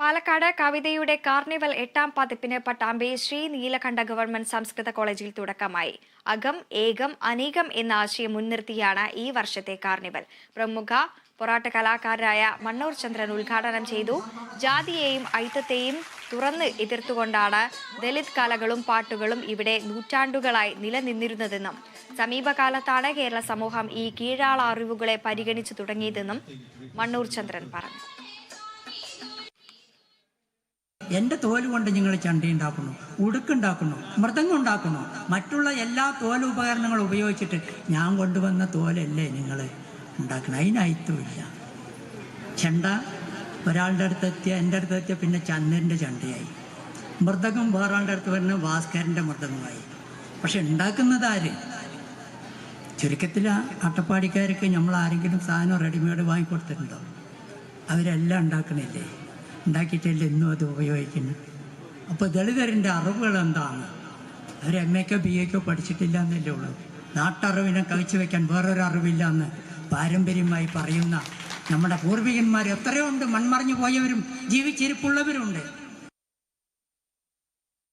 പാലക്കാട് കവിതയുടെ കാർണിവൽ എട്ടാം പതിപ്പിന് പട്ടാമ്പി ശ്രീ നീലകണ്ഠ ഗവൺമെന്റ് സംസ്കൃത കോളേജിൽ തുടക്കമായി. അകം ഏകം അനേകം എന്ന ആശയം മുൻനിർത്തിയാണ് ഈ വർഷത്തെ കാർണിവൽ. പ്രമുഖ പൊറാട്ട് കലാകാരനായ മണ്ണൂർ ചന്ദ്രൻ ഉദ്ഘാടനം ചെയ്തു. ജാതിയെയും ഐത്തത്തെയും തുറന്ന് എതിർത്തുകൊണ്ടാണ് ദലിത് കലകളും പാട്ടുകളും ഇവിടെ നൂറ്റാണ്ടുകളായി നിലനിന്നിരുന്നതെന്നും സമീപകാലത്താണ് കേരള സമൂഹം ഈ കീഴാള അറിവുകളെ പരിഗണിച്ചു തുടങ്ങിയതെന്നും മണ്ണൂർ ചന്ദ്രൻ പറഞ്ഞു. എന്റെ തോൽ കൊണ്ട് നിങ്ങൾ ചണ്ടി ഉണ്ടാക്കുന്നു ഉടുക്കുണ്ടാക്കുന്നു മൃദംഗം ഉണ്ടാക്കുന്നു. മറ്റുള്ള എല്ലാ തോൽ ഉപകരണങ്ങളും ഉപയോഗിച്ചിട്ട് ഞാൻ കൊണ്ടുവന്ന തോലല്ലേ നിങ്ങൾ ഉണ്ടാക്കണം? അതിനയത്തുമില്ല ചെണ്ട ഒരാളുടെ അടുത്തെത്തിയ എന്റെ അടുത്തെത്തിയ പിന്നെ ചന്ദ്രന്റെ ചണ്ടയായി. മൃദംഗം വേറൊരാളുടെ അടുത്ത് വരുന്ന ഭാസ്കരന്റെ മൃദംഗമായി. പക്ഷെ ഉണ്ടാക്കുന്നത് ആര്? ചുരുക്കത്തിൽ അട്ടപ്പാടിക്കാർക്ക് നമ്മൾ ആരെങ്കിലും സാധനം റെഡിമെയ്ഡ് വാങ്ങിക്കൊടുത്തിട്ടുണ്ടോ? അവരെല്ലാം ഉണ്ടാക്കണില്ലേ? ഉണ്ടാക്കിയിട്ടല്ലേ ഇന്നും അത് ഉപയോഗിക്കുന്നു അപ്പോൾ ദളിതരിന്റെ അറിവുകൾ എന്താണ്? അവർ എം എക്കോ ബി എക്കോ പഠിച്ചിട്ടില്ല എന്നല്ലേ ഉള്ളൂ. നാട്ടറിവിനെ കവിച്ചു വെക്കാൻ വേറൊരു അറിവില്ല എന്ന് പാരമ്പര്യമായി പറയുന്ന നമ്മുടെ പൂർവികന്മാർ എത്രയോ ഉണ്ട് മൺമറിഞ്ഞു പോയവരും ജീവിച്ചിരിപ്പുള്ളവരുണ്ട്.